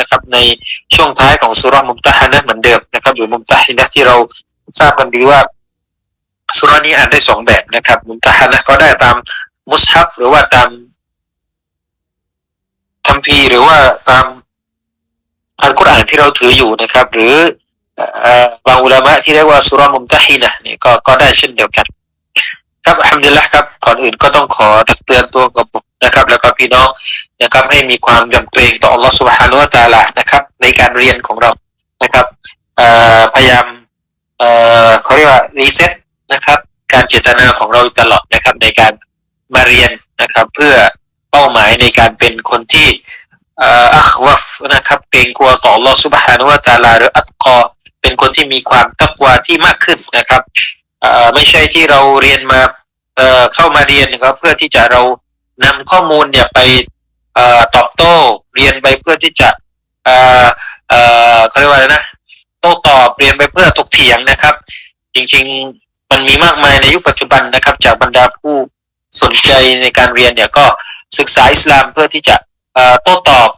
นะครับ ในช่วงท้ายของสุรามุมตะฮานะเหมือนเดิมนะครับหรือมุมตะฮินะที่เราทราบกันดีว่าสุรานี้อ่านได้สองแบบนะครับ มุมตะฮานะก็ได้ตามมุสฮับหรือว่าตามคัมภีหรือว่าตามอัลกุรอานที่เราถืออยู่นะครับ หรือบางอุลามะที่เรียกว่าสุรามุมตะฮินะนี่ก็ก็ได้เช่นเดียวกัน ครับอัลฮัมดุลิลละครับก่อนอื่นก็ต้องขอตักเตือนตัวกับผมนะครับ แล้วก็พี่น้องนะครับให้มีความยำเกรงต่ออัลลอฮฺสุบฮานุวะตาลานะครับ ในการเรียนของเรานะครับพยายามเขาเรียกว่ารีเซ็ตนะครับ การเจตนาของเราตลอดนะครับ ในการมาเรียนนะครับ เพื่อเป้าหมายในการเป็นคนที่อัควัฟนะครับเกรงกลัวต่ออัลลอฮฺสุบฮานุวะตาลาหรืออัตกอเป็นคนที่มีความตักวาที่มากขึ้นนะครับ ไม่ใช่ที่เราเรียนมาเข้ามาเรียนนะครับเพื่อที่จะเรานำข้อมูลเนี่ยไปตอบโต้เรียนไปเพื่อที่จะเขาเรียกว่าอะไรนะโต้ตอบเรียนไปเพื่อถกเถียงนะครับ จริงๆมันมีมากมายในยุคปัจจุบันนะครับ จากบรรดาผู้สนใจในการเรียนเนี่ยก็ศึกษาอิสลามเพื่อที่จะโต้ตอบ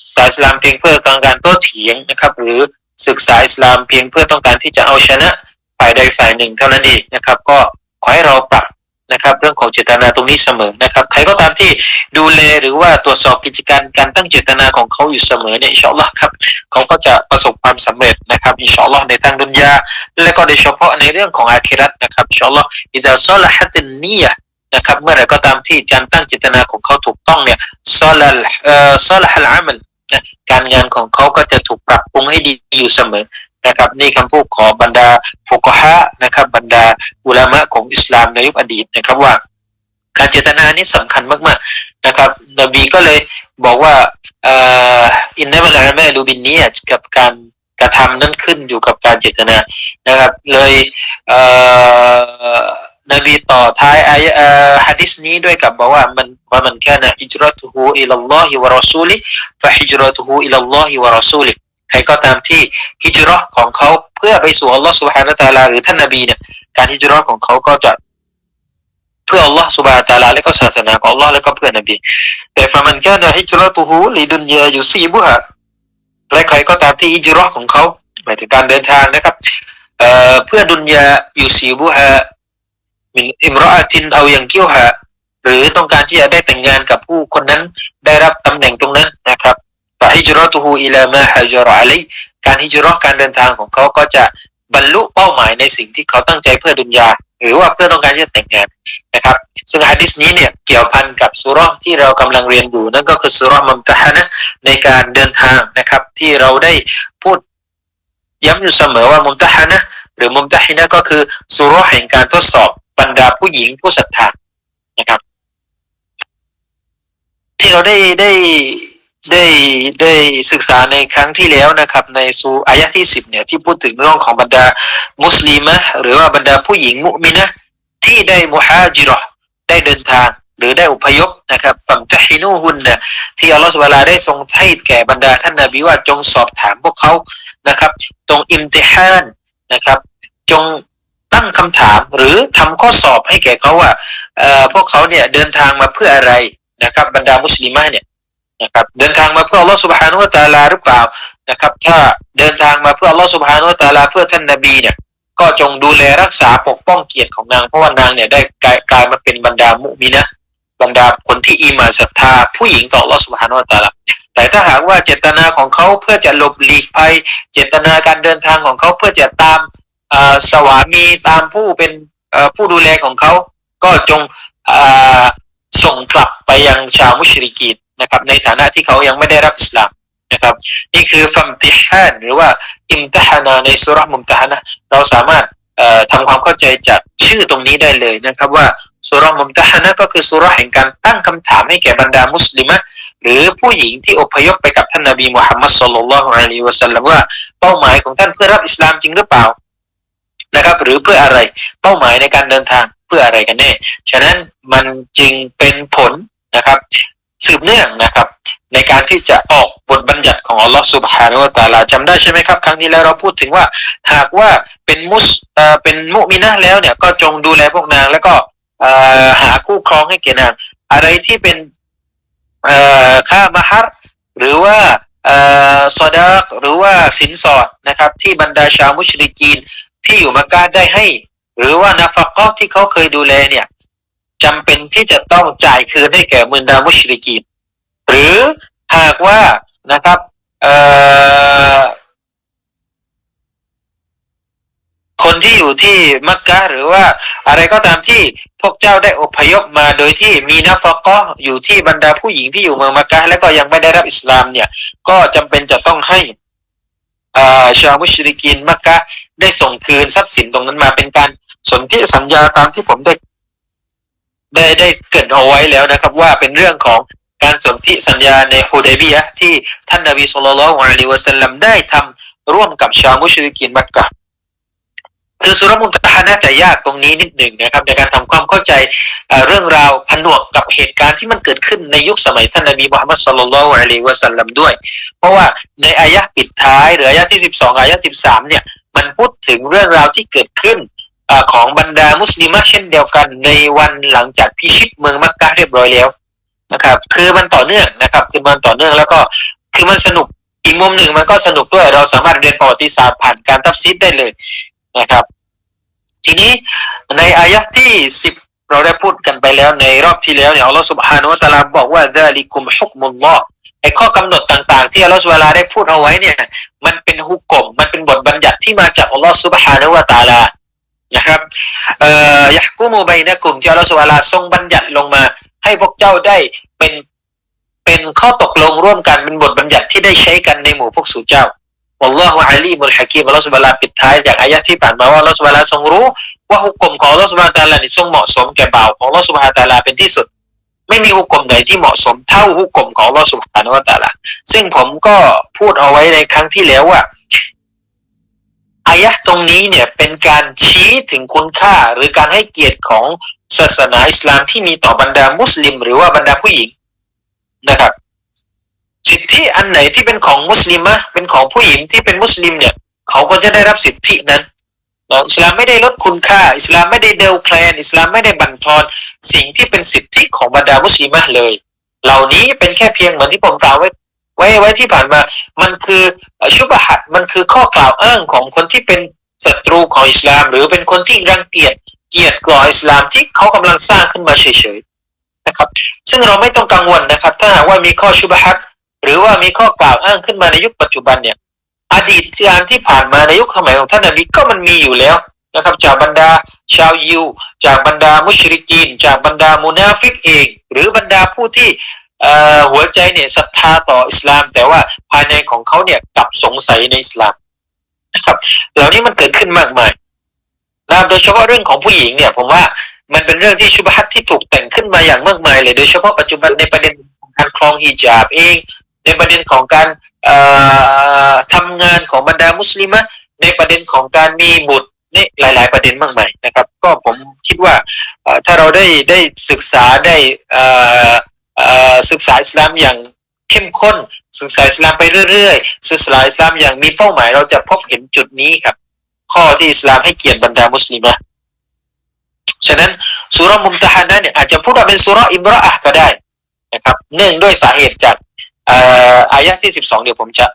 ศึกษาอิสลามเพียงเพื่อต้องการโต้เถียงนะครับ หรือศึกษาอิสลามเพียงเพื่อต้องการที่จะเอาชนะ ฝ่ายใดฝ่ายหนึ่งเท่านั้นเองนะครับ ก็ขอให้เราปรับนะครับเรื่องของเจตนาตรงนี้เสมอนะครับใครก็ตามที่ดูแลหรือว่าตรวจสอบกิจการการตั้งเจตนาของเขาอยู่เสมอเนี่ยอินชาอัลลอฮ์ครับเขาก็จะประสบความสำเร็จนะครับอินชาอัลลอฮ์ในทางดุนยา และก็โดยเฉพาะในเรื่องของอาคิรัตนะครับอินชาอัลลอฮ์อิดะซอลฮัตนียนะครับเมื่อไรก็ตามที่การตั้งเจตนาของเขาถูกต้องเนี่ยซอลเอ่อซอลฮัลอามัลการงานของเขาก็จะถูกปรับปรุงให้ดีอยู่เสมอ นะครับนี่คำพูดของบรรดาฟุกฮะนะครับ บรรดาอุลามะของอิสลามในยุคอดีตนะครับว่า การเจตนานี้สำคัญมากๆนะครับ นบีก็เลยบอกว่าอินนัมลาแม่ดูบินนี้กับการกระทำนั้นขึ้นอยู่กับการเจตนานะครับ เลยนบีต่อท้ายอายฮะดิษนี้ด้วยกับบอกว่ามันว่ามันแค่นะฮิจรัตุฮูอิลลอฮิวะรอซูลิฟะฮิจรัตุฮูอิลลอฮิวะรอซูลิ ใครก็ตามที่ฮิจรัตของเขาเพื่อไปสู่อัลลอฮฺสุบฮานาตาลาหรือท่านนบีเนี่ยการฮิจรัตของเขาก็จะเพื่ออัลลอฮฺสุบฮานาตาลาและก็ศาสนาของอัลลอฮ์และก็เพื่อนนบีแต่ฟามันก็นะฮิจรัตุฮูลิดุนยาอยู่ซีบุฮะและใครก็ตามที่ฮิจรัตของเขาหมายถึงการเดินทางนะครับเอ่อเพื่อดุนยาอยู่ซีบุฮะมินอิมรอตินเอาอย่างกี่ยวฮะหรือต้องการที่จะได้แต่งงานกับผู้คนนั้นได้รับตำแหน่งตรงนั้นนะครับ ฟะฮิจรัตุฮูอิลามาฮะจรอะลัยการฮิจรัตการเดินทางของเขาก็จะบรรลุเป้าหมายในสิ่งที่เขาตั้งใจเพื่อดุนยา หรือว่าเพื่อต้องการที่จะแต่งงานนะครับ ซึ่งฮะดิษนี้เนี่ยเกี่ยวพันกับสุรที่เรากำลังเรียนอยู่นั่นก็คือสุรมัมตะฮานะในการเดินทางนะครับ ที่เราได้พูดย้ำอยู่เสมอว่ามุมตะฮานะหรือมุมตะฮินะก็คือสุรแห่งการทดสอบบรรดาผู้หญิงผู้ศรัทธานะครับ ที่เราได้ได้ ได้ได้ศึกษาในครั้งที่แล้วนะครับ ในสูอายะที่สิบเนี่ยที่พูดถึงเรื่องของบรรดามุสลิมะหรือว่าบรรดาผู้หญิงมุมินะที่ได้มุฮาจิรอได้เดินทางหรือได้อพยพนะครับฟังตะฮินูฮุนนะที่อัลลอฮฺสุบลาได้ทรงให้แก่บรรดาท่านนาบีว่าจงสอบถามพวกเขานะครับตรงอิมติฮานนะครับ จงตั้งคำถามหรือทำข้อสอบให้แก่เขาว่าพวกเขาเนี่ยเดินทางมาเพื่ออะไรนะครับ บรรดามุสลิมะเนี่ย นะครับเดินทางมาเพื่ออัลลอฮฺสุบฮานุตาลาหรือเปล่านะครับ ถ้าเดินทางมาเพื่ออัลลอฮฺสุบฮานุตาลาเพื่อท่านนบีเนี่ยก็จงดูแลรักษาปกป้องเกียรติของนางเพราะว่านางเนี่ยได้กลายกลายมาเป็นบรรดามุมีนะบรรดาคนที่อิมาศรัทธาผู้หญิงต่ออัลลอฮฺสุบฮานุตาลาแต่ถ้าหากว่าเจตนาของเขาเพื่อจะหลบหลีกภัย เจตนาการเดินทางของเขาเพื่อจะตามสวามีตามผู้เป็นผู้ดูแลของเขา ก็จงส่งกลับไปยังชาวมุชริกีนะครับในฐานะที่เขายังไม่ได้รับอิสลามนะครับนี่คือฟัมติฮานหรือว่าอิมตฮานาในสุรมุมตฮานะเราสามารถทำความเข้าใจจากชื่อตรงนี้ได้เลยนะครับว่าสุรมุมตฮานะก็คือสุรแห่งการตั้งคำถามให้แก่บรรดามุสลิมะหรือผู้หญิงที่อพยพไปกับท่านนบีมุฮัมมัดสุลลัลลอฮุอะลัยฮิวะสัลลัมว่าเป้าหมายของท่านเพื่อรับอิสลามจริงหรือเปล่านะครับ หรือเพื่ออะไรเป้าหมายในการเดินทางเพื่ออะไรกันแน่ ฉะนั้นมันจึงเป็นผลนะครับ สืบเนื่องนะครับ ในการที่จะออกบทบัญญัติของอัลลอฮฺสุบฮานุวะตาลาจำได้ใช่ไหมครับ ครั้งนี้แล้วเราพูดถึงว่า หากว่าเป็นมุสเป็นมุมินะแล้วเนี่ยก็จงดูแลพวกนาง แล้วก็หาคู่ครองให้แก่นาง อะไรที่เป็นค่ามหัรหรือว่าซอดากหรือว่าสินสอดนะครับ ที่บรรดาชาวมุชริกีนที่อยู่มักกะได้ให้ หรือว่านาฟักะที่เขาเคยดูแลเนี่ย จำเป็นที่จะต้องจ่ายคืนให้แก่บรรดามุชริกีนหรือหากว่านะครับคนที่อยู่ที่มักกะหรือว่าอะไรก็ตามที่พวกเจ้าได้อพยพมาโดยที่มีนัฟกอยู่ที่บรรดาผู้หญิงที่อยู่เมืองมักกะและก็ยังไม่ได้รับอิสลามเนี่ย ก็จำเป็นจะต้องให้ชาวมุชริกินมักกะได้ส่งคืนทรัพย์สินตรงนั้นมาเป็นการสนธิสัญญาตามที่ผมได้ ได้ได้เกิดเอาไว้แล้วนะครับ ว่าเป็นเรื่องของการสนธิสัญญาในฮูเดบียะที่ท่านนบีสุลต่านละฮ์อะลัยฮิวะสัลลัมได้ทำร่วมกับชาวมุชริกินมักกะคือสุรมุนตะฮาน่าจะยากตรงนี้นิดหนึ่งนะครับ ในการทำความเข้าใจเรื่องราวผนวกกับเหตุการณ์ที่มันเกิดขึ้นในยุคสมัยท่านนบีมุฮัมมัดสุลลัลอะลัยฮิวะสัลลัมด้วย เพราะว่าในอายะปิดท้ายหรืออายะที่สิบสองอายะที่สามเนี่ย มันพูดถึงเรื่องราวที่เกิดขึ้น ของบรรดามุสลิมเช่นเดียวกันในวันหลังจากพิชิตเมืองมักกะเรียบร้อยแล้วนะครับ คือมันต่อเนื่องนะครับคือมันต่อเนื่องแล้วก็คือมันสนุกอีกมุมหนึ่งมันก็สนุกด้วยเราสามารถเรียนประวัติศาสตร์ผ่านการทับซิดได้เลยนะครับ ทีนี้ในอายะที่สิบเราได้พูดกันไปแล้วในรอบที่แล้วเนี่ยอัลลอฮฺสุบฮานุวะตะลาบอกว่าดาลิกุมฮุกมุลลอฮไอ้ข้อกำหนดต่างๆ ที่อัลลอฮฺสุบฮานาได้พูดเอาไว้เนี่ย มันเป็นฮุกกลมมันเป็นบทบัญญัติที่มาจากอัลลอฮฺสุบฮานุวะตะลา นะครับเอ่อยะกุมูบัยนะกลุ่มที่อัลลอฮฺสุบฮานาทรงบัญญัติลงมา ให้พวกเจ้าได้เป็นเป็นข้อตกลงร่วมกันเป็นบทบัญญัติที่ได้ใช้กันในหมู่พวกสู่เจ้าอัลลอฮฺอาลีมุลฮะกีมอัลลอฮฺสุบฮานาปิดท้ายจากอายะที่ผ่านมาว่าอัลลอฮฺสุบฮานาทรงรู้ ว่าฮุกกลมของอัลลอฮฺสุบฮานาตะลานี่ทรงเหมาะสมแก่บ่าวของอัลลอฮฺสุบฮานาตะลาเป็นที่สุด ไม่มีฮุกกลมไหนที่เหมาะสมเท่าฮุกกลมของอัลลอฮฺสุบฮานาตะลาซึ่งผมก็พูดเอาไว้ในครั้งที่แล้วว่า อายะตรงนี้เนี่ยเป็นการชี้ถึงคุณค่าหรือการให้เกียรติของศาสนาอิสลามที่มีต่อบรรดามุสลิม หรือว่าบรรดาผู้หญิงนะครับสิทธิอันไหนที่เป็นของมุสลิมะเป็นของผู้หญิงที่เป็นมุสลิมเนี่ยเขาก็จะได้รับสิทธินั้นอิสลามไม่ได้ลดคุณค่า อิสลามไม่ได้เดลแคลนอิสลามไม่ได้บั่นทอนสิ่งที่เป็นสิทธิของบรรดามุสลิมะเลย เหล่านี้เป็นแค่เพียงเหมือนที่ผมกล่าวไว้ ว้ไว้ที่ผ่านมา มันคือชุบหัดมันคือข้อกล่าวอ้างของคนที่เป็นศัตรูของอิสลาม หรือเป็นคนที่รังเกียจเกียดกลัวอิสลามที่เขากำลังสร้างขึ้นมาเฉยๆนะครับ ซึ่งเราไม่ต้องกังวลนะครับ ถ้าหากว่ามีข้อชุบหัดหรือว่ามีข้อกล่าวอ้างขึ้นมาในยุคปัจจุบันเนี่ย อดีตการที่ผ่านมาในยุคสมัยของท่านนบีก็มันมีอยู่แล้วนะครับจากบรรดาชาวยิว จากบรรดามุชริกีน จากบรรดามุนาฟิกเอง หรือบรรดาผู้ที่ หัวใจเนี่ยศรัทธาต่ออิสลาม แต่ว่าภายในของเขาเนี่ยกลับสงสัยในอิสลามนะครับ เหล่านี้มันเกิดขึ้นมากมายนะโดยเฉพาะเรื่องของผู้หญิงเนี่ย ผมว่ามันเป็นเรื่องที่ชุบฮัตที่ถูกแต่งขึ้นมาอย่างมากมายเลยโดยเฉพาะปัจจุบันในประเด็นการคลองฮิญาบเอง ในประเด็นของการทำงานของบรรดามุสลิมะในประเด็นของการมีบุตรนี่หลาย ๆ ประเด็นมากมายนะครับ ก็ผมคิดว่าถ้าเราได้ได้ศึกษาได้ ศึกษาอิสลามอย่างเข้มข้น ศึกษาอิสลามไปเรื่อยๆ ศึกษาอิสลามอย่างมีเป้าหมายเราจะพบเห็นจุดนี้ครับ ข้อที่อิสลามให้เกียรติบรรดามุสลิมะฉะนั้นสุรมุมตะฮานะเนี่ยอาจจะพูดว่าเป็นสุรอิมรอะก็ได้นะครับ เนื่องด้วยสาเหตุจากอายะที่สิบสองเดี๋ยวผมจะ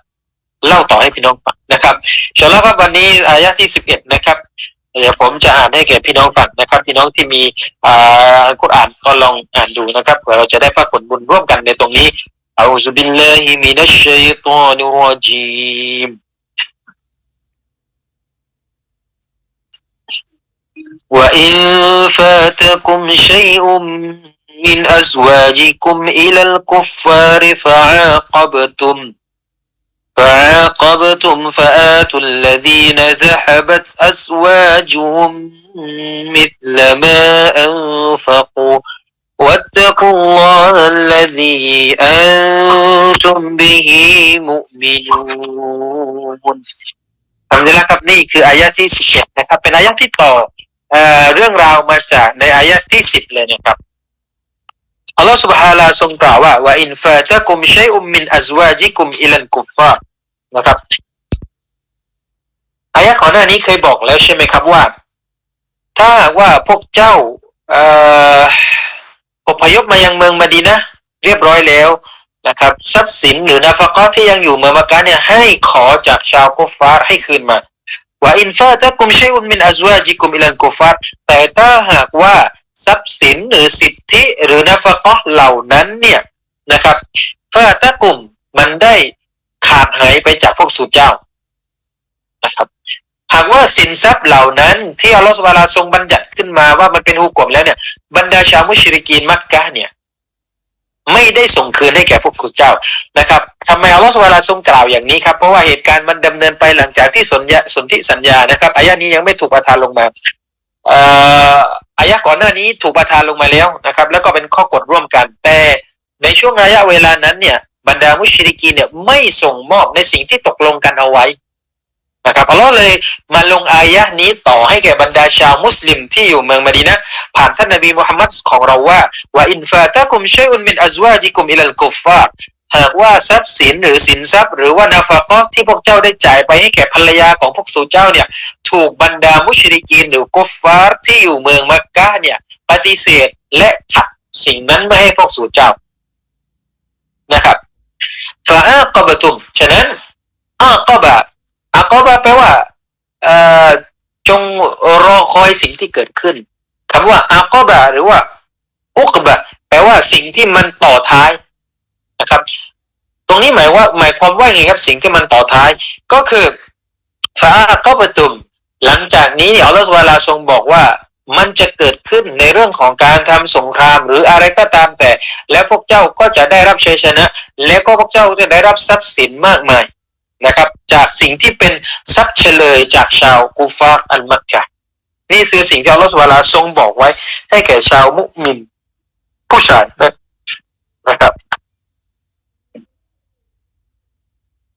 เล่าต่อให้พี่น้องฟังนะครับเชิญแล้วครับวันนี้อายะที่สิบเอ็ดนะครับ เดี๋ยวผมจะอ่านให้แก่พี่น้องฟังนะครับ พี่น้องที่มีอ่ากุรอานก็ลองอ่านดูนะครับเผื่อเราจะได้พักผลบุญร่วมกันในตรงนี้อัลลอฮฺบิลลาฮิมินัชชัยฏอนิรรจีม وإن فاتكم شيء من أزواجكم إلى الكفار فعاقبتم فعاقبتم فآتوا الذين ذهبت أزواجهم مثل ما أنفقوا واتقوا الله الذي أنتم به مؤمنون ทำนี้แล้วครับนี่คืออายะที่สิบเอ็ดนะครับเป็นอายะที่ต่อเรื่องราวมาจากในอายะที่สิบเลยนะครับ อัลลอฮฺสุบฮาลาทรงกล่าวว่าว่าอินฟาตะกุมชัยอุมมินอัจวาจิกุมอิลันกุฟฟานะครับอายะก่อนหน้านี้เคยบอกแล้วใช่ไหมครับว่า ถ้าว่าพวกเจ้าเอ่ออพยพมายังเมืองมาดีนะเรียบร้อยแล้วนะครับ ทรัพย์สินหรือนาฟกอที่ยังอยู่เมืองมักกะเนี่ยให้ขอจากชาวกุฟฟาร์ให้คืนมาว่าอินฟาตะกุมชัยอุมมินอัจวาจิกุมอิลันกุฟฟาร์แต่ถ้าหากว่า ทรัพย์สินหรือสิทธิหรือนาฟกอเหล่านั้นเนี่ยนะครับฟาตะกุมมันได้ขาดหายไปจากพวกสู่เจ้านะครับหากว่าสินทรัพย์เหล่านั้นที่อัลลอฮฺสุบานาทรงบัญญัติขึ้นมาว่ามันเป็นฮุกกลมแล้วเนี่ยบรรดาชาวมุชริกีนมักกะเนี่ยไม่ได้ส่งคืนให้แก่พวกคุณเจ้านะครับทำไมอัลลอฮฺสุบานาทรงกล่าวอย่างนี้ครับ เพราะว่าเหตุการณ์มันดำเนินไปหลังจากที่สนญาสนธิสัญญานะครับอายะนี้ยังไม่ถูกประทานลงมาเอ่อ อายะก่อนหน้านี้ถูกประทานลงมาแล้วนะครับ แล้วก็เป็นข้อกฎร่วมกัน แต่ในช่วงระยะเวลานั้นเนี่ยบรรดามุชริกีเนี่ยไม่ส่งมอบในสิ่งที่ตกลงกันเอาไว้นะครับอัลลอฮ์เลยมาลงอายะนี้ต่อให้แก่บรรดาชาวมุสลิมที่อยู่เมืองมดีนะผ่านท่านนบีมุฮัมมัดของเราว่าว่าอินฟาตะกุมเชยอุนมินอัซวาจิกุมอิลัลกุฟฟาร หากว่าทรัพย์สินหรือสินทรัพย์ หรือว่านาฟะกอที่พวกเจ้าได้จ่ายไปให้แก่ภรรยาของพวกสู่เจ้าเนี่ย ถูกบรรดามุชริกีนหรือกุฟฟาร์ที่อยู่เมืองมักกะเนี่ย ปฏิเสธและขัดสิ่งนั้นไม่ให้พวกสู่เจ้านะครับฟาอักบตุมฉะนั้นอักบะอักบะแปลว่าเอ่อจงรอคอยสิ่งที่เกิดขึ้นคำว่าอักบะหรือว่าอุกบะแปลว่าสิ่งที่มันต่อท้าย นะครับ ตรงนี้หมายว่าหมายความว่าไงครับสิ่งที่มันต่อท้าย ก็คือฟาอักบะตุมหลังจากนี้อัลลอฮฺสุบานาทรงบอกว่ามันจะเกิดขึ้นในเรื่องของการทำสงคราม หรืออะไรก็ตามแต่ แล้วพวกเจ้าก็จะได้รับชัยชนะ แล้วก็พวกเจ้าจะได้รับทรัพย์สินมากมายนะครับ จากสิ่งที่เป็นทรัพย์เฉลยจากชาวกูฟาร์อันมักกะนี่คือสิ่งที่อัลลอฮฺสุบานาทรงบอกไว้ ให้แก่ชาวมุมินผู้ชายนะครับ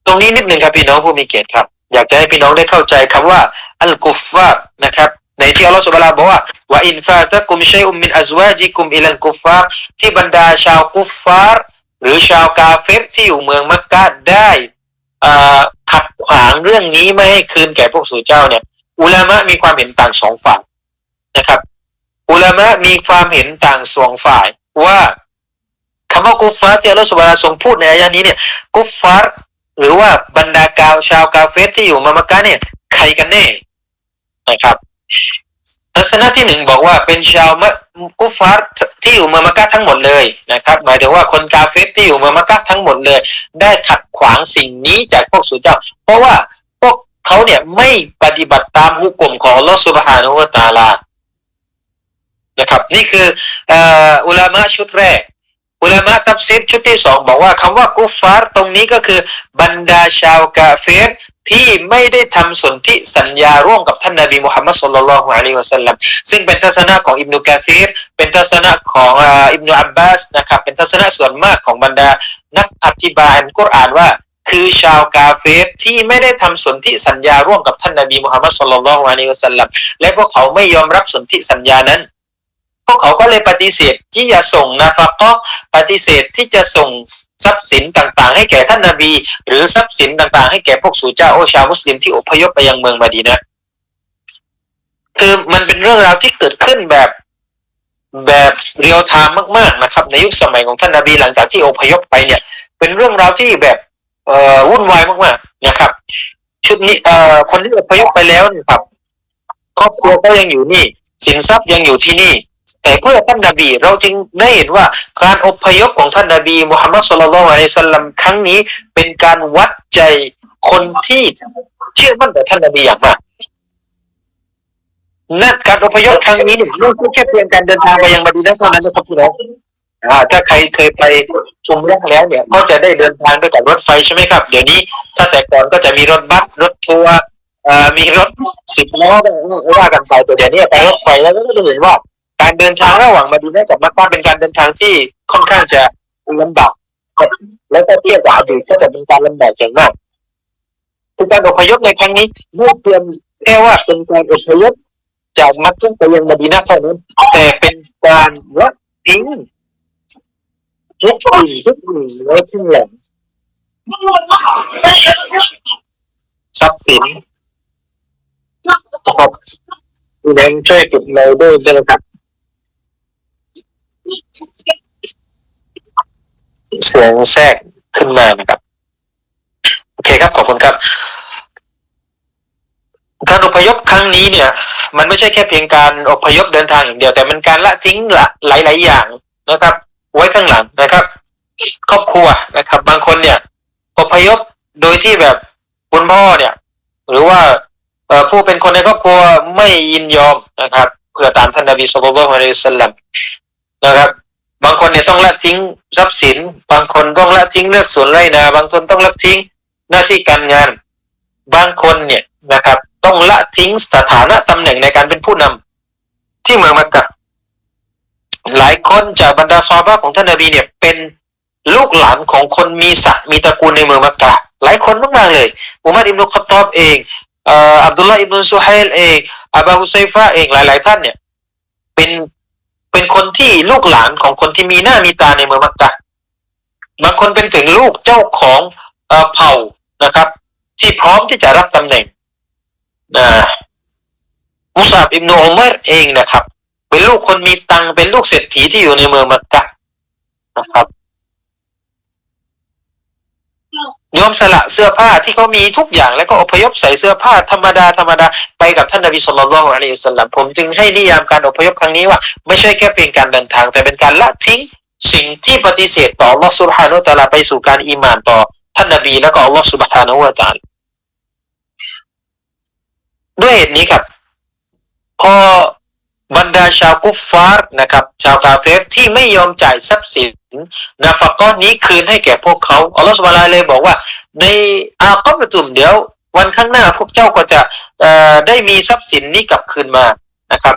ต รงนี้นิดหนึ่งครับพี่น้องผู้มีเกียรติครับ อยากจะให้พี่น้องได้เข้าใจคำว่าอัลกุฟฟาร์นะครับในที่อัลลอฮฺสุบฮาบอกว่าว่าอินฟาตะกุมชัยอุมมินอัซวาจิกุมอิลันกุฟฟาร์ที่บรรดาชาวกุฟฟาร์หรือชาวกาเฟรที่อยู่เมืองมักกะได้อ่าขัดขวางเรื่องนี้ไม่ให้คืนแก่พวกสู่เจ้าเนี่ย อุลามะมีความเห็นต่างสองฝ่ายนะครับ อุลามะมีความเห็นต่างสองฝ่ายว่าคำว่ากุฟฟาร์ที่อัลลอฮฺสุบฮาทรงพูดในอายะนี้เนี่ยกุฟฟาร์ หรือว่าบรรดากาวชาวกาเฟสที่อยู่มามักะเนี่ย ใครกันแน่นะครับ ทัศนะที่หนึ่งบอกว่าเป็นชาวมะกุฟาร์ที่อยู่เมืองมักะทั้งหมดเลยนะครับ หมายถึงว่าคนกาเฟสที่อยู่เมืองมักะทั้งหมดเลย ได้ขัดขวางสิ่งนี้จากพวกสุเจ้า เพราะว่าพวกเขาเนี่ยไม่ปฏิบัติตามหุกกลมของลอสุบฮานาอูตาลานะครับ นี่คืออุลามะชุดแรก อุลามะตัฟซีรชุดที่สองบอกว่าคำว่ากุฟาร์ตรงนี้ก็คือบรรดาชาวกาเฟรที่ไม่ได้ทำสนธิสัญญาร่วมกับท่านนบีมุฮัมมัดสุลลัลลอฮุอะลัยฮิวะสัลลัมซึ่งเป็นทัศนะของอิบนุกาฟีรเป็นทัศนะของอิบนุอับบาสนะครับเป็นทัศนะส่วนมากของบรรดานักอธิบายอัลกุรอานว่า คือชาวกาเฟรที่ไม่ได้ทำสนธิสัญญาร่วมกับท่านนบีมุฮัมมัดสุลลัลลอฮุอะลัยฮิวะสัลลัมและพวกเขาไม่ยอมรับสนธิสัญญานั้น พวกเขาก็เลยปฏิเสธที่จะส่งนาฟะก็ปฏิเสธที่จะส่งทรัพย์สินต่างๆ ให้แก่ท่านนาบี หรือทรัพย์สินต่างๆ ให้แก่พวกสู่เจ้าโอชาวมุสลิมที่อพยพไปยังเมืองมาดีนะคือมันเป็นเรื่องราวที่เกิดขึ้นแบบแบบเรียลไทม์มากๆนะครับ ในยุคสมัยของท่านนาบีหลังจากที่อพยพไปเนี่ย เป็นเรื่องราวที่แบบเอ่อวุ่นวายมากๆนะครับ ชุดนี้เอ่อคนที่อพยพไปแล้วนะครับครอบครัวก็ยังอยู่นี่ สินทรัพย์ยังอยู่ที่นี่ แต่เพื่อท่านนาบีเราจึงได้เห็นว่าการอพยพของท่านนาบีมุฮัมมัดสุลลัลอะลัยสัลลัมครั้งนี้เป็นการวัดใจคนที่เชื่อมั่นต่อท่านนาบีอย่างมากนั่นการอพยพครั้งนี้เนี่ยไม่ใช่แค่เพียงการเดินทางไปยังมาดีนะเท่านั้นนะครับพี่น้องถ้าใครเคยไปชมเรื่องแล้วเนี่ยก็จะได้เดินทางด้วยกับรถไฟใช่ไหมครับ เดี๋ยวนี้ ถ้าแต่ก่อนก็จะมีรถบัสรถทัวร์มีรถสิบล้อว่ากันไปแต่เดี๋ยวนี้ไปรถไฟแล้วก็จะเห็นว่า การเดินทางระหว่างมาดีนะกับมักกะเป็นการเดินทางที่ค่อนข้างจะลำบากแล้วก็เทียบกับอดีตก็จะเป็นการลำบากอย่างมากคือการอพยพในครั้งนี้ไม่เพียงแค่ว่าเป็นการอพยพจากมักกะไปยังมาดีนะเท่านั้นแต่เป็นการละทิ้งทุกสิ่งทุกอย่างไว้ที่หลังทรัพย์สินนะครับเน้นช่วยเก็บเราด้วยนะครับ เสียงแทรกขึ้นมานะครับ โอเคครับ ขอบคุณครับ การอพยพครั้งนี้เนี่ย มันไม่ใช่แค่เพียงการอพยพเดินทางอย่างเดียว แต่มันการละทิ้งละหลาย ๆ อย่างนะครับ ไว้ข้างหลังนะครับ ครอบครัวนะครับ บางคนเนี่ยอพยพโดยที่แบบคุณพ่อเนี่ย หรือว่าผู้เป็นคนในครอบครัวไม่ยินยอมนะครับเพื่อตามท่านนบีสุลต่านละสัลลัม นะครับ บางคนเนี่ยต้องละทิ้งทรัพย์สิน บางคนต้องละทิ้งเลือกสวนไร่นา บางคนต้องละทิ้งหน้าที่การงาน บางคนเนี่ยนะครับ ต้องละทิ้งสถานะตำแหน่งในการเป็นผู้นำที่เมืองมักกะหลายคนจากบรรดาซอบะของท่านนบีเนี่ยเป็นลูกหลานของคนมีศักดิ์มีตระกูลในเมืองมักกะหลายคนมากๆเลยอุมัดอิบนุขัตอบเองอับดุลลาอิบนุซุฮัยลเองอับาฮุไซฟาเองหลาย ๆ ท่านเนี่ย เป็น เป็นคนที่ลูกหลานของคนที่มีหน้ามีตาในเมืองมักกะบางคนเป็นถึงลูกเจ้าของเผ่านะครับ ที่พร้อมที่จะรับตำแหน่งนะมุสาบอิบนอุมรเองนะครับ เป็นลูกคนมีตังเป็นลูกเศรษฐีที่อยู่ในเมืองมักกะนะครับ ยอมสละเสื้อผ้าที่เขามีทุกอย่างแล้วก็อพยพใส่เสื้อผ้าธรรมดาธรรมดาไปกับท่านนบีสุลต่านอะลัยฮิสลัมผมจึงให้นิยามการอพยพครั้งนี้ว่า ไม่ใช่แค่เพียงการเดินทาง แต่เป็นการละทิ้งสิ่งที่ปฏิเสธต่อลอสุบฮานุตะลาไปสู่การอีมานต่อท่านนบีแล้วก็อัลลอฮฺสุบฮานุวะตาลด้วยเหตุนี้ครับ พอ บรรดาชาวกุฟฟาร์นะครับ ชาวกาเฟรที่ไม่ยอมจ่ายทรัพย์สินนาฟก้อนนี้คืนให้แก่พวกเขาอัลลอฮฺสุบฮานะเลยบอกว่า ในอาคอบตุมเดี๋ยว วันข้างหน้าพวกเจ้าก็จะได้มีทรัพย์สินนี้กลับคืนมานะครับ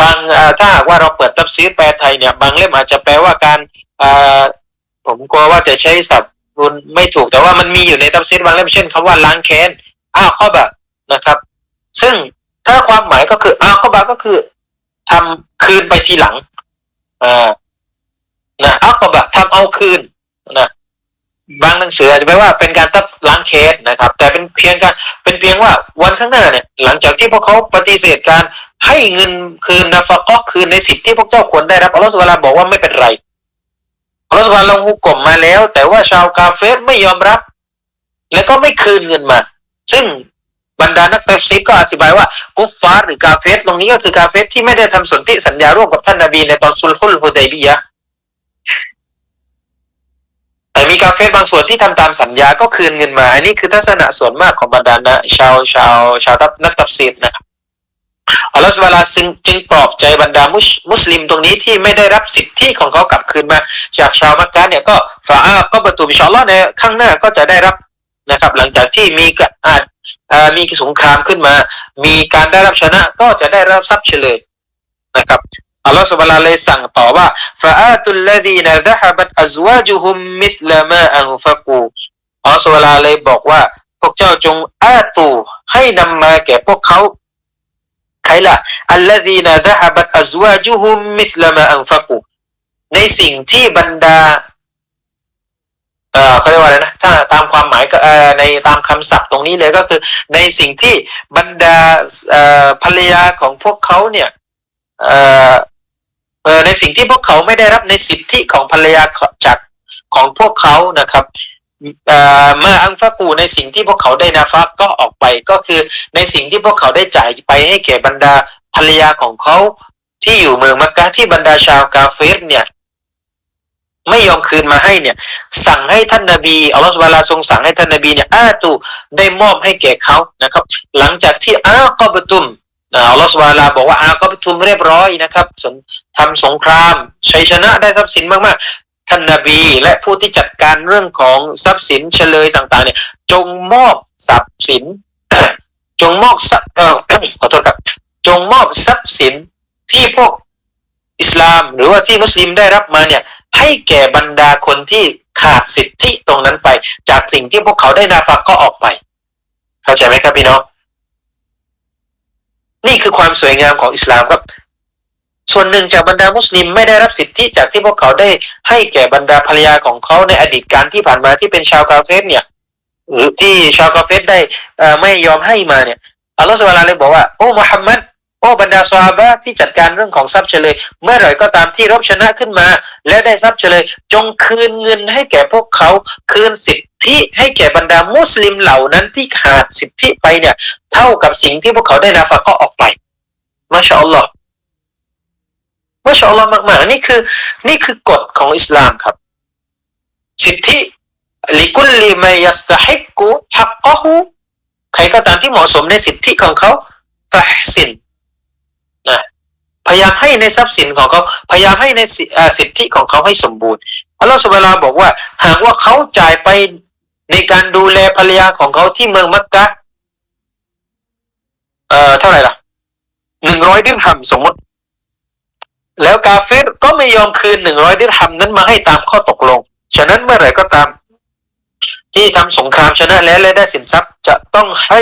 บางถ้าหากว่าเราเปิดตับซีแปลไทยเนี่ยบางเล่มอาจจะแปลว่าการผมกลัวว่าจะใช้ศัพท์ไม่ถูกแต่ว่ามันมีอยู่ในตับซีบางเล่มเช่นคำว่าล้างแค้นอ้าข้อบะนะครับ ซึ่งถ้าความหมายก็คืออ้าข้อบะก็คือ ทำคืนไปทีหลังอ่านะอักบะทำเอาคืนนะบางหนังสืออาจจะแปลว่าเป็นการตับล้างเคสนะครับ แต่เป็นเพียงการเป็นเพียงว่าวันข้างหน้าเนี่ย หลังจากที่พวกเขาปฏิเสธการให้เงินคืนนะฟะก็คืนในสิทธิ์ที่พวกเจ้าควรได้รับอัลลอฮฺสุบฮาบอกว่าไม่เป็นไรอัลลอฮฺสุบาลงหุกกลมมาแล้ว แต่ว่าชาวกาเฟสไม่ยอมรับ แล้วก็ไม่คืนเงินมา ซึ่ง บรรดานักตัฟซีก็อธิบายว่ากุฟฟาร์หรือกาเฟสตรงนี้ก็คือกาเฟสที่ไม่ได้ทำสนธิสัญญาร่วมกับท่านนบีในตอนซุลฮุลฮุดัยบียะแต่มีกาเฟสบางส่วนที่ทำตามสัญญาก็คืนเงินมา อันนี้คือทัศนะส่วนมากของบรรดานะชาวชาวชาวนักตัฟซีดนะครับอัลลอฮฺสุบาลาจึงจึงปลอบใจบรรดามุสลิมตรงนี้ที่ไม่ได้รับสิทธิของเขากลับคืนมา จากชาวมักกะเนี่ยก็ฝาอาก็ประตูบิชอลลอฮ์ในข้างหน้าก็จะได้รับนะครับ หลังจากที่มีอาจ มีสงครามขึ้นมา มีการได้รับชนะก็จะได้รับทรัพย์เฉลยนะครับอัลลอฮฺสุบะลาเลยสั่งต่อว่าฟาอาตุลลดีนซะฮบัตอัซวาจุฮุมมิสลามาอันฟักูอัลลอฮฺสุบะลาเลยบอกว่า พวกเจ้าจงอาตูให้นำมาแก่พวกเขาใครล่ะอัลลดีนซะฮบัตอัซวาจุฮุมมิสลามาอันฟักูในสิ่งที่บรรดา เอ่อเขาเรียกว่าอะไรนะถ้าตามความหมายก็เอ่อในตามคำศัพท์ตรงนี้เลยก็คือ ในสิ่งที่บรรดาเอ่อภรรยาของพวกเขาเนี่ยเอ่อเอ่อในสิ่งที่พวกเขาไม่ได้รับในสิทธิของภรรยาจากของพวกเขานะครับเออเมื่ออังฟากูในสิ่งที่พวกเขาได้นาฟักก็ออกไปก็คือในสิ่งที่พวกเขาได้จ่ายไปให้แก่บรรดาภรรยาของเขาที่อยู่เมืองมักกะที่บรรดาชาวกาเฟสเนี่ย ไม่ยอมคืนมาให้เนี่ย สั่งให้ท่านนาบีอัลลอฮฺสุบาลาทรงสั่งให้ท่านนาบีเนี่ยอาตูได้มอบให้แก่เขานะครับ หลังจากที่อากอบตุมอัลลอฮฺสุบาลาบอกว่าอากอบตุมเรียบร้อยนะครับทำสงครามชัยชนะได้ทรัพย์สินมากๆ ท่านนาบีและผู้ที่จัดการเรื่องของทรัพย์สินเฉลยต่างๆ เนี่ย จงมอบทรัพย์สิน จงมอบทรัพย์เออขอโทษครับ จงมอบทรัพย์สินที่พวกอิสลามหรือว่าที่มุสลิมได้รับมาเนี่ย ให้แก่บรรดาคนที่ขาดสิทธิตรงนั้นไป จากสิ่งที่พวกเขาได้นาฟักก็ออกไป เข้าใจไหมครับพี่น้องนี่คือความสวยงามของอิสลามครับ ส่วนหนึ่งจากบรรดามุสลิมไม่ได้รับสิทธิจากที่พวกเขาได้ให้แก่บรรดาภรรยาของเขาในอดีตการที่ผ่านมาที่เป็นชาวกาเฟสเนี่ยหรือที่ชาวกาเฟสได้ไม่ยอมให้มาเนี่ยอัลลอฮฺสุบานะเลยบอกว่าโอ้มุฮัมมัด โอ้บรรดาซาบะที่จัดการเรื่องของทรัพย์เฉลย เมื่อไหร่ก็ตามที่รบชนะขึ้นมา และได้ทรัพย์เฉลย จงคืนเงินให้แก่พวกเขาคืนสิทธิให้แก่บรรดามุสลิมเหล่านั้นที่ขาดสิทธิไปเนี่ย เท่ากับสิ่งที่พวกเขาได้นาฟะก็ออกไปมาชาอัลลอฮ์มาชาอัลลอฮ์มากๆนี่คือ นี่คือกฎของอิสลามครับ สิทธิลิกุลลิมายัสตะฮิกกุฮักกะฮูใครก็ตามที่เหมาะสมในสิทธิของเขาฟะหสิน พยายามให้ในทรัพย์สินของเขาพยายามให้ในสิทธิของเขาให้สมบูรณ์อัลลอฮฺสุบฮานะฮูวลาบอกว่า หากว่าเขาจ่ายไปในการดูแลภรรยาของเขาที่เมืองมักกะเอ่อเท่าไหร่ล่ะหนึ่งร้อยดิรฮัมสมมติ แล้วกาเฟรก็ไม่ยอมคืนหนึ่งร้อยดิรฮัมนั้นมาให้ตามข้อตกลง ฉะนั้นเมื่อไหร่ก็ตาม ที่ทำสงครามชนะแล้วและได้สินทรัพย์จะต้องให้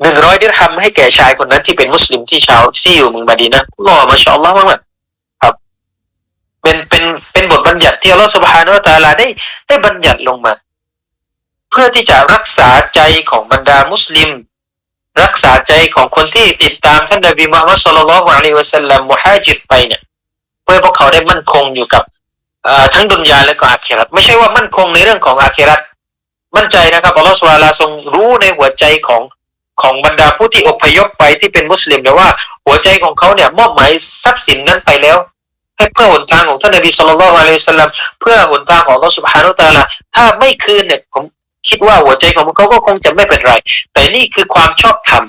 หนึ่งร้อยดิรฮัมให้แก่ชายคนนั้นที่เป็นมุสลิมที่ชาวที่อยู่เมืองมาดีนะอัลลอมาชาอัลลอฮ์มากๆครับ เป็นเป็นเป็นบทบัญญัติที่อัลลอฮ์สุบฮานาอัลตะอาลาได้ได้บัญญัติลงมา เพื่อที่จะรักษาใจของบรรดามุสลิม รักษาใจของคนที่ติดตามท่านนบีมุฮัมมัดสุลลัลลอฮุอะลัยฮิวะสัลลัมมุฮาจิรไปเนี่ยเพื่อพวกเขาได้มั่นคงอยู่กับอ่อทั้งดุนยาและก็อาคิรัตไม่ใช่ว่ามั่นคงในเรื่องของอาคิรัตมั่นใจนะครับอัลลอฮฺสุบฮานะฮูวะตะอาลาทรงรู้ในหัวใจของ ของบรรดาผู้ที่อพยพไปที่เป็นมุสลิมแต่ว่า หัวใจของเขาเนี่ยมอบหมายทรัพย์สินนั้นไปแล้วให้เพื่อหนทางของท่านนบีสุลต่านละอะลัยสัลลัมเพื่อหนทางของอัลลอฮฺสุบฮานาอัลตาลาถ้าไม่คืนเนี่ยผมคิดว่าหัวใจของพวกเขาก็คงจะไม่เป็นไร แต่นี่คือความชอบธรรม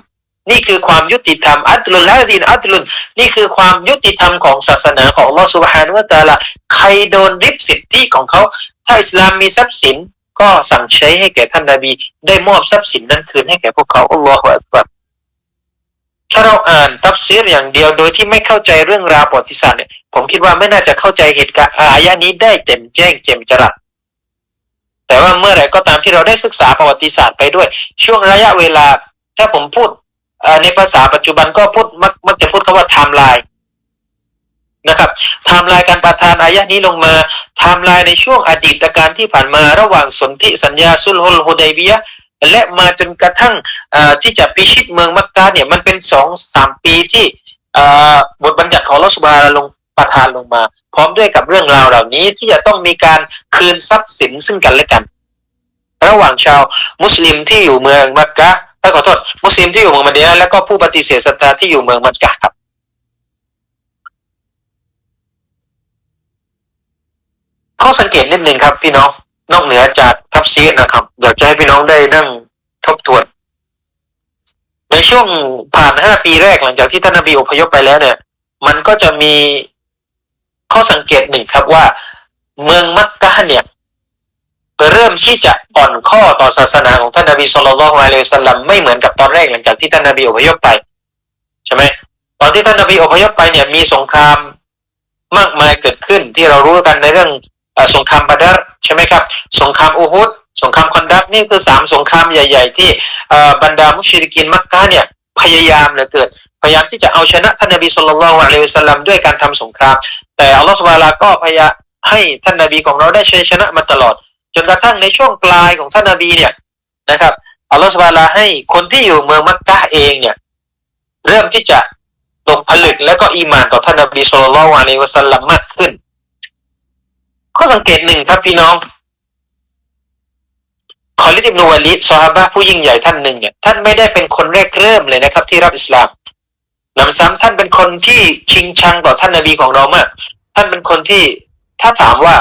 นี่คือความยุติธรรมอัตลุลละดินอัตลุนนี่คือความยุติธรรมของศาสนาของอัลลอฮฺสุบฮานาอัลตาลาใครโดนริบสิทธิของเขา ถ้าอิสลามมีทรัพย์สิน ก็สั่งใช้ให้แก่ท่านนบี ได้มอบทรัพย์สินนั้นคืนให้แก่พวกเขาอัลลอฮฺอักบัรถ้าเราอ่านตัฟซีรอย่างเดียวโดยที่ไม่เข้าใจเรื่องราวประวัติศาสตร์เนี่ยผมคิดว่าไม่น่าจะเข้าใจเหตุการณ์อายะนี้ได้เต็มแจ้งเจ็มจรัสแต่ว่าเมื่อไหร่ก็ตามที่เราได้ศึกษาประวัติศาสตร์ไปด้วย ช่วงระยะเวลา ถ้าผมพูดในภาษาปัจจุบันก็พูดมักมักจะพูดคำว่าไทม์ไลน์ นะครับไทม์ไลน์การประทานอายะนี้ลงมาไทม์ไลน์ในช่วงอดีตการที่ผ่านมาระหว่างสนธิสัญญาสุลฮุลฮุดัยบียะและมาจนกระทั่งที่จะพิชิตเมืองมักกะเนี่ยมันเป็นสองสามปีที่บทบัญญัติของอัลอสุบานะฮูวะตะอาลลงประทานลงมา พร้อมด้วยกับเรื่องราวเหล่านี้ที่จะต้องมีการคืนทรัพย์สินซึ่งกันและกัน ระหว่างชาวมุสลิมที่อยู่เมืองมักกะเอ้ยขอโทษมุสลิมที่อยู่เมืองมะดีนะแล้วก็ผู้ปฏิเสธศรัทธาที่อยู่เมืองมักกะครับ ข้อสังเกตนิดหนึ่งครับ พี่น้องนอกเหนือจากทับซีนะครับอยากจะให้พี่น้องได้นั่งทบทวน ในช่วงผ่านห้าปีแรกหลังจากที่ท่านนบีอพยพไปแล้วเนี่ย มันก็จะมีข้อสังเกตหนึ่งครับว่า เมืองมักกะเนี่ยเริ่มที่จะอ่อนข้อต่อศาสนาของท่านนบีสุลต่านละฮ์อะลัยสลัมไม่เหมือนกับตอนแรกหลังจากที่ท่านนบีอพยพไปใช่ไหมตอนที่ท่านนบีอพยพไปเนี่ยมีสงครามมากมายเกิดขึ้นที่เรารู้กันในเรื่อง สงครามบาดาร์ใช่ไหมครับ สงครามอูฮุดสงครามคอนดักนี่คือสามสงครามใหญ่ ๆ ที่บรรดามุชริกินมักกะเนี่ยพยายามเหลือเกินพยายามที่จะเอาชนะท่านนบีสุลต่านละฮ์อะลัยฮิวสลัมด้วยการทำสงคราม แต่อัลลอฮฺสุบานะฮูวะตะอาลาก็พยายามให้ท่านนบีของเราได้ชัยชนะมาตลอด จนกระทั่งในช่วงปลายของท่านนบีเนี่ยนะครับอัลลอฮฺสุบานะฮูวะตะอาลาให้คนที่อยู่เมืองมักกะเองเนี่ยเริ่มที่จะตกผลึกและก็อีหมานต่อท่านนบีสุลต่านละฮ์อะลัยฮิวสลัมมากขึ้น ข้อสังเกตหนึ่งครับพี่น้องคอลิดอิบนุวะลิดซอฮาบะผู้ยิ่งใหญ่ท่านหนึ่งเนี่ยท่านไม่ได้เป็นคนแรกเริ่มเลยนะครับ ที่รับอิสลามหนำซ้ำท่านเป็นคนที่ชิงชังต่อท่านนบีของเรามาก ท่านเป็นคนที่ถ้าถามว่า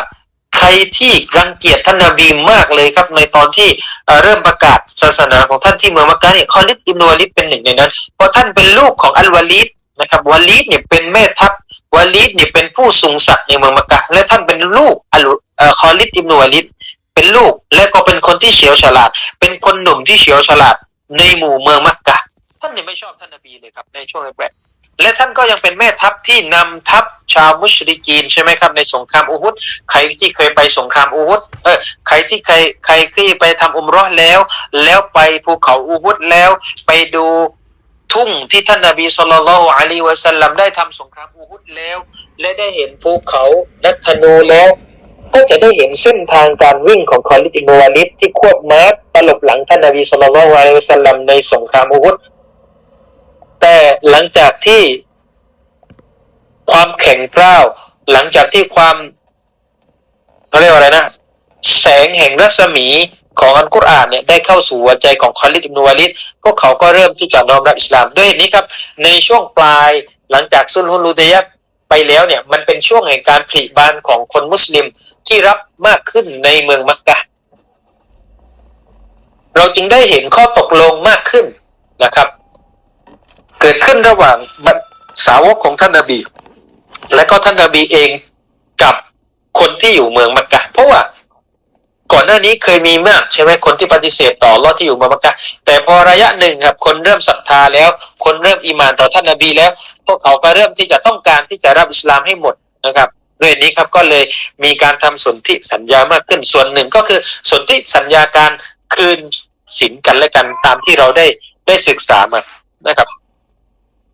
ใครที่รังเกียจท่านนบีมากเลยครับ ในตอนที่เริ่มประกาศศาสนาของท่านที่เมืองมักกะเนี่ยคอลิดอิบนุวะลิดเป็นหนึ่งในนั้นเพราะท่านเป็นลูกของอัลวาลิดนะครับวาลิดเนี่ยเป็นแม่ทัพ วาลิดเนี่ยเป็นผู้สูงศักดิ์ในเมืองมักกะและท่านเป็นลูกอัลเอ่อคอลิดอิบนุวะลิดเป็นลูกและก็เป็นคนที่เฉียวฉลาด เป็นคนหนุ่มที่เฉียวฉลาดในหมู่เมืองมักกะ ท่านเนี่ยไม่ชอบท่านนบีเลยครับในช่วงแรกและท่านก็ยังเป็นแม่ทัพที่นำทัพชาวมุชริกีนใช่ไหมครับในสงครามอูฮุดใครที่เคยไปสงครามอูฮุดเออใครที่ใครใครที่ไปทำอุมรอห์แล้ว แล้วไปภูเขาอูฮุดแล้ว ไปดู ทุ่งที่ท่านนบีสุลต่านละอะลัยฮิวะสัลลัมได้ทำสงครามอูฮุดแล้ว และได้เห็นภูเขานักธนูแล้ว ก็จะได้เห็นเส้นทางการวิ่งของคอลิดอิบนุวาลิดที่ควบม้าตลบหลังท่านนบีสุลต่านละอะลัยฮิวะสัลลัมในสงครามอูฮุดแต่หลังจากที่ความแข็งกร้าว หลังจากที่ความเขาเรียกว่าอะไรนะ แสงแห่งรัศมี ของอัลกุรอานเนี่ยได้เข้าสู่หัวใจของคอลิดอิบนุวาลิดพวกเขาก็เริ่มที่จะน้อมรับอิสลามด้วยนี้ครับ ในช่วงปลายหลังจากซุนฮุนลูเดียไปแล้วเนี่ยมันเป็นช่วงแห่งการผลิบานของคนมุสลิมที่รับมากขึ้นในเมืองมักกะเราจึงได้เห็นข้อตกลงมากขึ้นนะครับ เกิดขึ้นระหว่างสาวกของท่านนบี และก็ท่านนบีเองกับคนที่อยู่เมืองมักกะเพราะว่า ก่อนหน้านี้เคยมีมากใช่ไหมคนที่ปฏิเสธต่อรอดที่อยู่มืองมักกะแต่พอระยะหนึ่งครับ คนเริ่มศรัทธาแล้ว คนเริ่มอิมานต่อท่านนบีแล้ว พวกเขาก็เริ่มที่จะต้องการที่จะรับอิสลามให้หมดนะครับด้วยนี้ครับก็เลยมีการทำสนธิสัญญามากขึ้นส่วนหนึ่งก็คือสนธิสัญญาการคืนสินกันและกันตามที่เราได้ได้ศึกษามานะครับ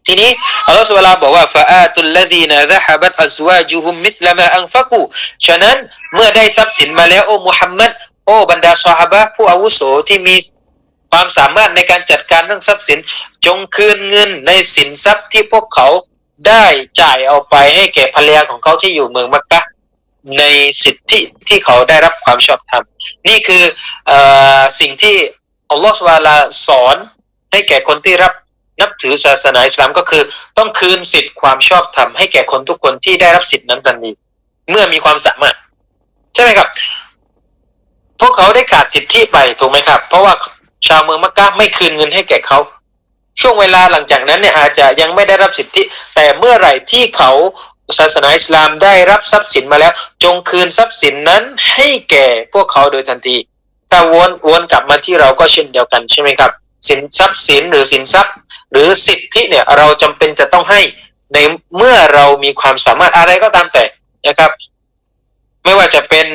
ทีนี้อัลลอฮฺสุบลาบอกว่าฟาอาตุลลดีนะะฮับัตอัซวาจุฮุมมิสลามาอันฟักูฉะนั้นเมื่อได้ทรัพย์สินมาแล้วโอ้มุฮัมมัดโอ้บรรดาซอฮาบะผู้อาวุโสที่มีความสามารถในการจัดการเรื่องทรัพย์สิน จงคืนเงินในสินทรัพย์ที่พวกเขาได้จ่ายเอาไปให้แก่ภรรยาของเขาที่อยู่เมืองมักกะในสิทธิที่เขาได้รับความชอบธรรม นี่คืออสิ่งที่อัลลอฮฺสุบลาสอนให้แก่คนที่รับ นับถือศาสนาอิสลามก็คือ ต้องคืนสิทธิความชอบธรรมให้แก่คนทุกคนที่ได้รับสิทธินั้นทันทีเมื่อมีความสามารถ ใช่ไหมครับ พวกเขาได้ขาดสิทธิไปถูกไหมครับ เพราะว่าชาวเมืองมักกะไม่คืนเงินให้แก่เขาช่วงเวลาหลังจากนั้นเนี่ยอาจจะยังไม่ได้รับสิทธิ แต่เมื่อไหร่ที่เขาศาสนาอิสลามได้รับทรัพย์สินมาแล้ว จงคืนทรัพย์สินนั้นให้แก่พวกเขาโดยทันทีถ้าวนวนกลับมาที่เราก็เช่นเดียวกันใช่ไหมครับ สินทรัพย์สินหรือสินทรัพย์ หรือสิทธิเนี่ยเราจำเป็นจะต้องให้ในเมื่อเรามีความสามารถอะไรก็ตามแต่นะครับ ไม่ว่าจะเป็น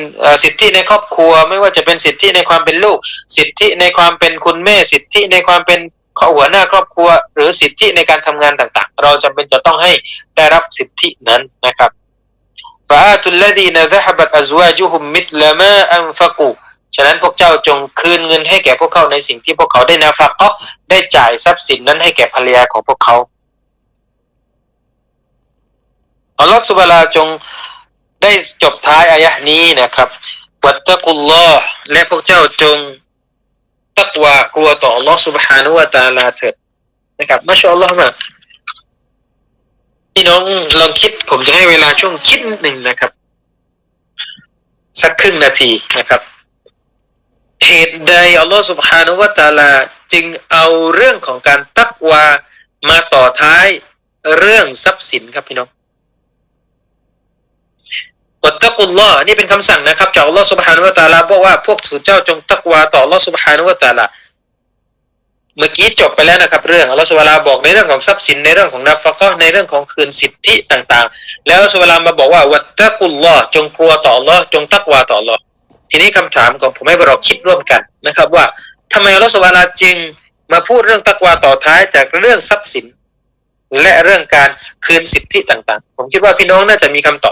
สิทธิในครอบครัว ไม่ว่าจะเป็นสิทธิในความเป็นลูก สิทธิในความเป็นคุณแม่ สิทธิในความเป็นหัวหน้าครอบครัว หรือสิทธิในการทำงานต่างๆ เราจำเป็นจะต้องให้ได้รับสิทธินั้นนะครับฟาตุลลดีนะซะฮบัตอัซวาจุฮุมมิสลามาอันฟะกู ฉะนั้นพวกเจ้าจงคืนเงินให้แก่พวกเขาในสิ่งที่พวกเขาได้นาฟักาะได้จ่ายทรัพย์สินนั้นให้แก่ภรรยาของพวกเขาอัลลอฮฺสุบะลาจงได้จบท้ายอายะนี้นะครับ วัตตะกุลลอฮ์และพวกเจ้าจงตักวากลัวต่ออัลลอฮฺสุบฮานุวะตาลาเถิดนะครับมาชาอัลลอฮ์มาพี่น้องลองคิดผมจะให้เวลาช่วงคิดหนึ่งนะครับ สักครึ่งนาทีนะครับ เหตุใดอัลลอฮฺสุบฮานุวะตาลาจึงเอาเรื่องของการตักวามาต่อท้ายเรื่องทรัพย์สินครับพี่น้องวัตตะกุลลอฮ์นี่เป็นคำสั่งนะครับจากอัลลอฮฺสุบฮานุวะตาลาบอกว่าพวกสุ่เจ้าจงตักวาต่ออัลลอฮฺสุบฮานุวะตาลาเมื่อกี้จบไปแล้วนะครับเรื่องอัลลอฮฺสุบฮานาบอกในเรื่องของทรัพย์สินในเรื่องของนับฟักในเรื่องของคืนสิทธิต่างๆ แล้วอัลลอฮฺสุบฮานามาบอกว่าวัตตะกุลลอฮ์จงกลัวต่ออัลลอฮ์จงตักวาต่ออัลลอฮ์ ทีนี้คำถามของผมให้เราคิดร่วมกันนะครับ ว่าทำไมอัลลอฮ์สุบลาจึงมาพูดเรื่องตักวาต่อท้ายจากเรื่องทรัพย์สิน และเรื่องการคืนสิทธิต่างๆ ผมคิดว่าพี่น้องน่าจะมีคำตอบ